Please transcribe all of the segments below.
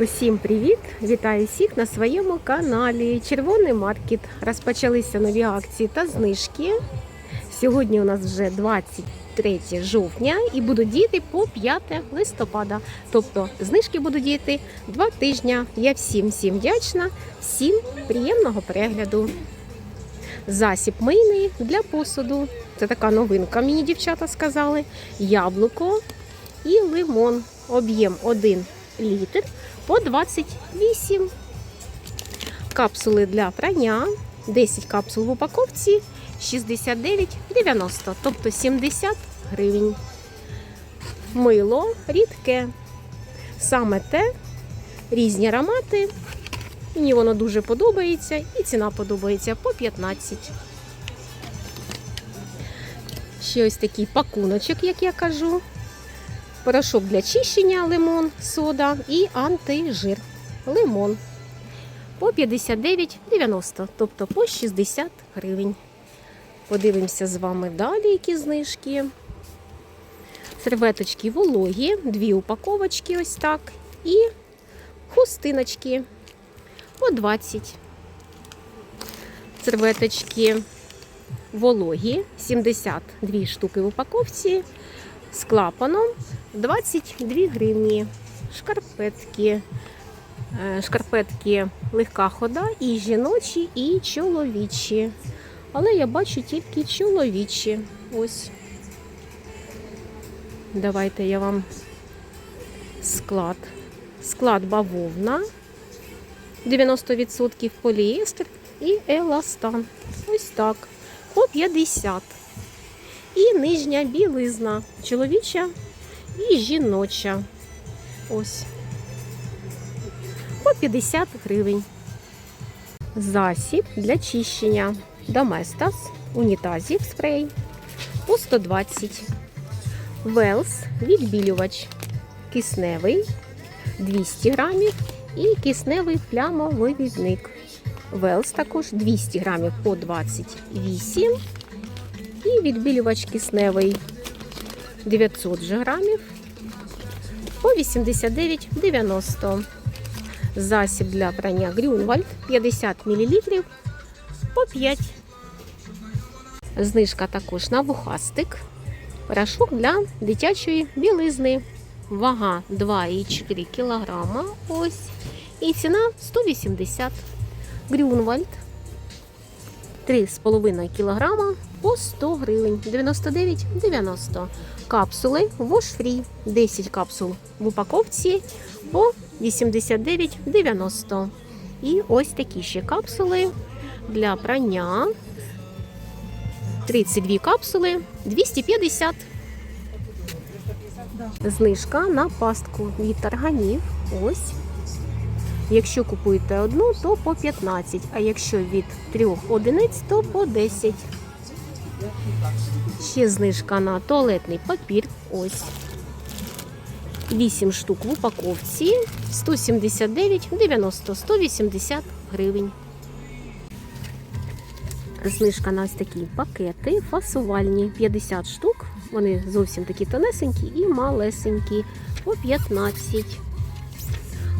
Усім привіт! Вітаю всіх на своєму каналі Червоний маркет. Розпочалися нові акції та знижки. Сьогодні у нас вже 23 жовтня і будуть діяти по 5 листопада. Тобто знижки будуть діяти два тижні. Я всім всім вдячна, всім приємного перегляду. Засіб мийний для посуду. Це така новинка, мені дівчата сказали. Яблуко і лимон. Об'єм 1 літр по 28. Капсули для прання. 10 капсул в упаковці 69,90, тобто 70 гривень. Мило рідке. Саме те, різні аромати. Мені воно дуже подобається і ціна подобається по 15. Ще ось такий пакуночок, як я кажу. Порошок для чищення лимон, сода і антижир лимон по 59,90, тобто по 60 гривень. Подивимося з вами далі, які знижки. Серветочки вологі, дві упаковочки ось так. І хустиночки по 20. Серветочки вологі, 72 штуки в упаковці з клапаном 22 гривні. Шкарпетки. Е, Шкарпетки легка хода, і жіночі, і чоловічі. Але я бачу тільки чоловічі. Ось. Давайте я вам склад. Склад бавовна. 90% поліестер і еластан. Ось так. По 50. І нижня білизна. Чоловіча і жіноча. Ось. По 50 гривень. Засіб для чищення. Доместас, унітазів спрей по 120. Велс, відбілювач. Кисневий 200 грамів і кисневий плямовивідник. Велс також 200 грамів по 28. І відбілювач кисневий 900 же грамів по 89,90. Засіб для прання Грюнвальд 50 мл по 5. Знижка також на вухастик. Порошок для дитячої білизни. Вага 2,4 кг. Ось. І ціна 180 Грюнвальд 3,5 кг по 100 гривень 99,90. Капсули Free 10 капсул в упаковці по 89,90. І ось такі ще капсули для прання. 32 капсули 250. Знижка на пастку від тарганів. Ось. Якщо купуєте одну, то по 15, а якщо від трьох одиниць, то по 10. Ще знижка на туалетний папір. Ось. 8 штук в упаковці. 179,90, 180 гривень. Знижка на ось такі пакети фасувальні 50 штук. Вони зовсім такі тонесенькі і малесенькі. По 15.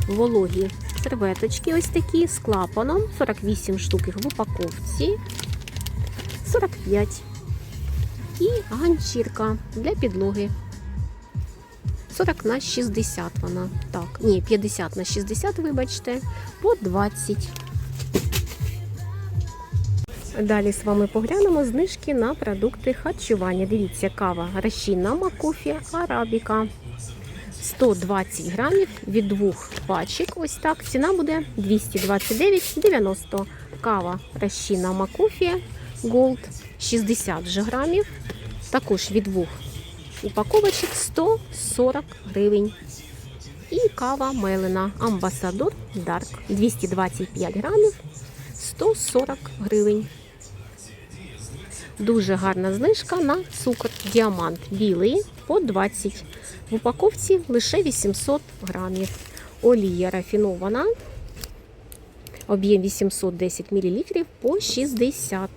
Вологі серветочки ось такі з клапаном. 48 штук їх в упаковці. 45. І ганчірка для підлоги. 40 на 60 вона. Так, ні, 50 на 60, вибачте, по 20. Далі з вами поглянемо знижки на продукти харчування. Дивіться, кава розчинна макофі, арабіка. 120 грамів від двох пачок. Ось так. Ціна буде 229,90. Кава розчинна макофі Gold 60 же грамів. Також від двох упаковочок 140 гривень. І кава мелена Амбасадор Дарк 225 грамів 140 гривень. Дуже гарна знижка на цукор діамант білий по 20. В упаковці лише 800 грамів. Олія рафінована. Об'єм 810 мл по 60.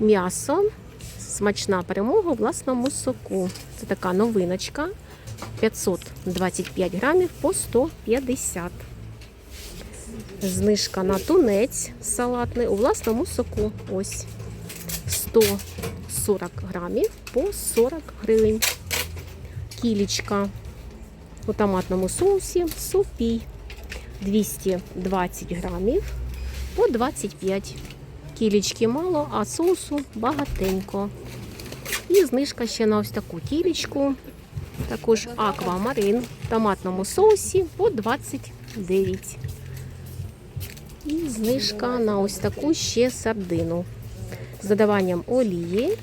М'ясо. Смачна перемога у власному соку. Це така новиночка. 525 грамів по 150. Знижка на тунець салатний у власному соку. Ось 140 грамів по 40 гривень. Кілічка у томатному соусі супій 220 грамів по 25. Кілічки мало, а соусу багатенько. І знижка ще на ось таку кілічку. Також аквамарин в томатному соусі по 29. І знижка на ось таку ще сардину з додаванням олії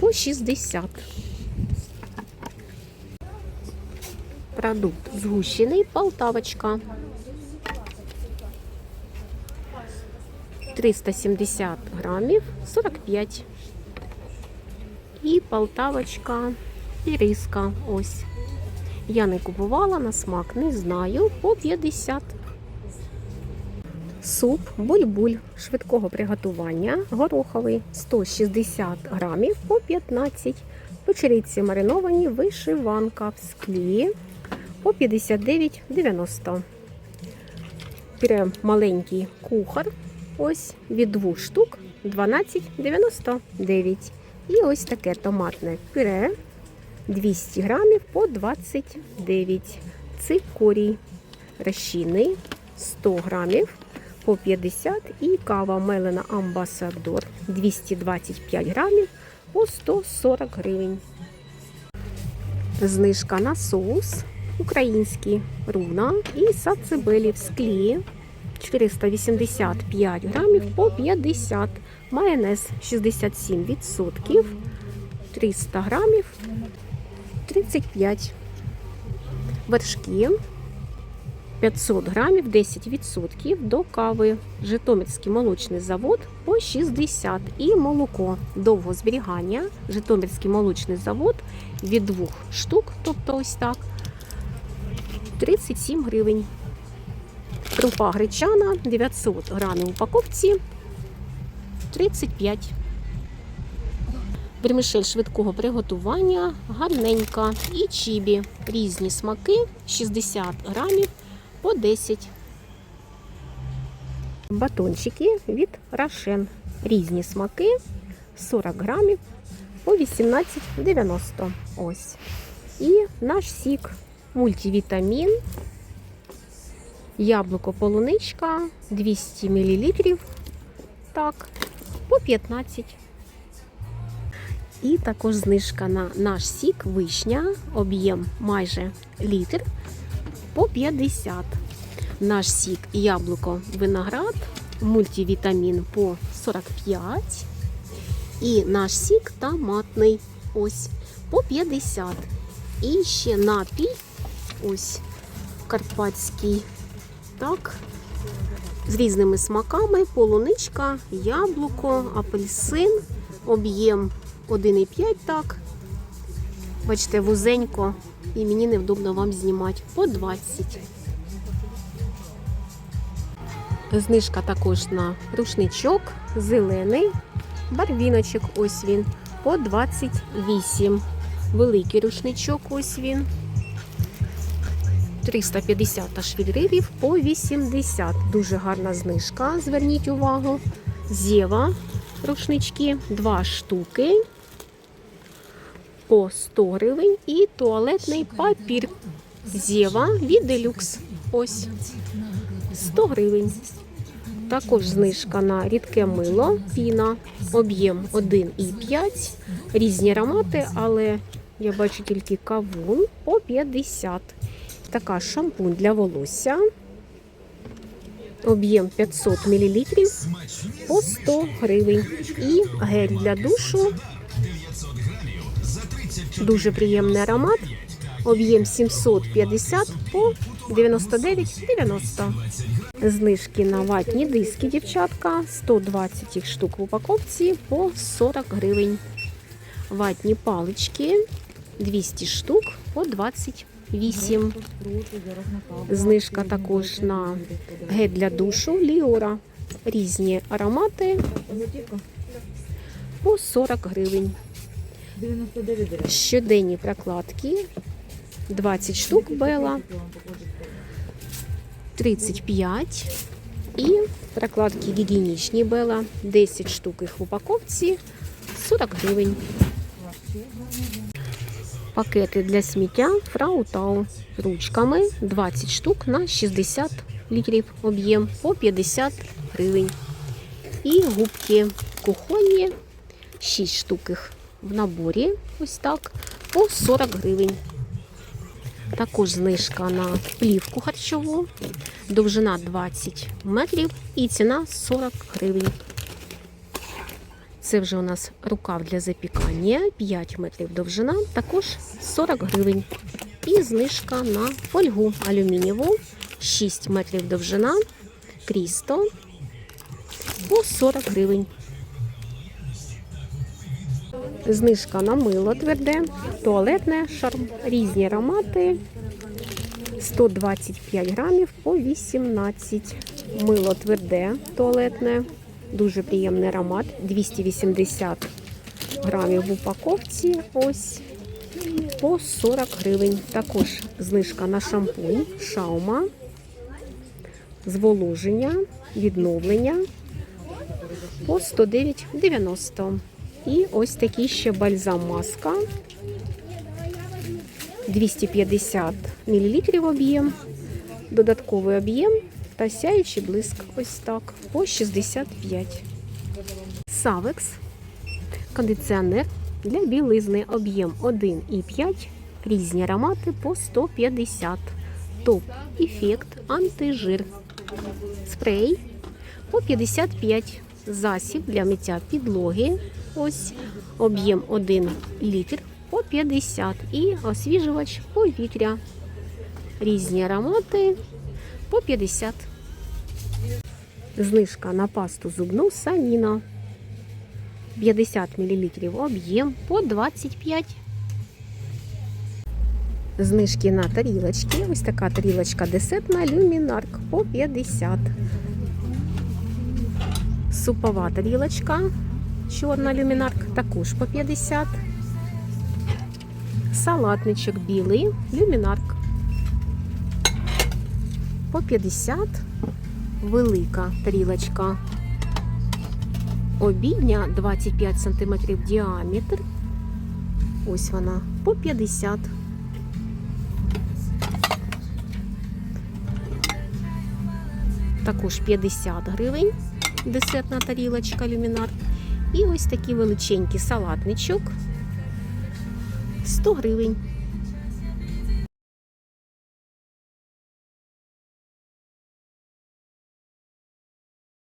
по 60. Продукт згущений Полтавочка. 370 грамів 45. І Полтавочка і риска. Ось. Я не купувала на смак, не знаю, по 50. Суп буль-буль швидкого приготування, гороховий 160 грамів по 15. Печериці мариновані, вишиванка в склі по 59,90. Пюре маленький кухар. Ось від двох штук 12,99. І ось таке томатне пюре 200 грамів по 29. Цикорій розчинний 100 грамів по 50 і кава мелена Амбасадор 225 грамів по 140 гривень. Знижка на соус український руна і сацебелі в склі 485 грамів по 50. Майонез 67%, 300 грамів 35. Вершки 500 грамів 10% до кави. Житомирський молочний завод по 60 і молоко довго зберігання. Житомирський молочний завод від двох штук, тобто ось так, 37 гривень. Крупа гречана 900 грамів в упаковці 35. Вермішель швидкого приготування гарненька. І чібі різні смаки 60 грамів по 10. Батончики від Рошен. Різні смаки 40 грамів по 18,90. Ось. І наш сік мультивітамін. Яблуко полуничка 200 мл. Так, по 15. І також знижка на наш сік вишня, об'єм майже літр по 50. Наш сік яблуко виноград, мультивітамін по 45. І наш сік томатний ось по 50. І ще напій ось карпатський. Так, з різними смаками: полуничка, яблуко, апельсин, об'єм 1,5 так. Бачите, вузенько, і мені невдобно вам знімати. По 20. Знижка також на рушничок, зелений, барвіночок, ось він, по 28. Великий рушничок, ось він. 350 аж по 80. Дуже гарна знижка, зверніть увагу. Зєва рушнички, 2 штуки по 100 гривень. І туалетний папір Зєва від Делюкс. Ось 100 гривень. Також знижка на рідке мило, піна, об'єм 1,5, різні аромати, але я бачу тільки кавун по 50. Така шампунь для волосся. Об'єм 500 мл по 100 гривень. І гель для душу. Дуже приємний аромат. Об'єм 750 по 99,90. Знижки на ватні диски, дівчатка. 120 їх штук в упаковці по 40 гривень. Ватні палички 200 штук по 28. Знижка також на гель для душу Ліора. Різні аромати по 40 гривень. 99 гривень. Щоденні прокладки 20 штук Бела, 35 і прокладки гігієнічні Бела, 10 штук їх в упаковці, 40 гривень. Пакети для сміття Фраутау. Ручками 20 штук на 60 літрів. Об'єм по 50 гривень. І губки кухонні. 6 штук їх в наборі, ось так, по 40 гривень. Також знижка на плівку харчову, довжина 20 метрів. І ціна 40 гривень. Це вже у нас рукав для запікання, 5 метрів довжина, також 40 гривень. І знижка на фольгу алюмінієву, 6 метрів довжина, крісто по 40 гривень. Знижка на мило тверде, туалетне, шарм, різні аромати. 125 грамів по 18. Мило тверде, туалетне, дуже приємний аромат. 280 грамів в упаковці. Ось по 40 гривень. Також знижка на шампунь, шаума, зволоження, відновлення по 109,90. І ось такий ще бальзам маска. 250 мл об'єм, додатковий об'єм та сяючий блиск. Ось так, по 65. Савекс. Кондиціонер для білизни. Об'єм 1,5. Різні аромати по 150. Топ ефект антижир. Спрей по 55. Засіб для миття підлоги. Ось об'єм 1 літр по 50 і освіжувач повітря. Різні аромати по 50. Знижка на пасту зубну Саніна. 50 мл об'єм по 25. Знижки на тарілочки. Ось така тарілочка десертна люмінарк по 50. Супова тарілочка. Чорна люмінарк також по 50. Салатничок білий, люмінарк. По 50. Велика тарілочка. Обідня 25 см діаметр. Ось вона по 50. Також 50 гривень. Десертна тарілочка люмінар. І ось такий величенький салатничок 100 гривень.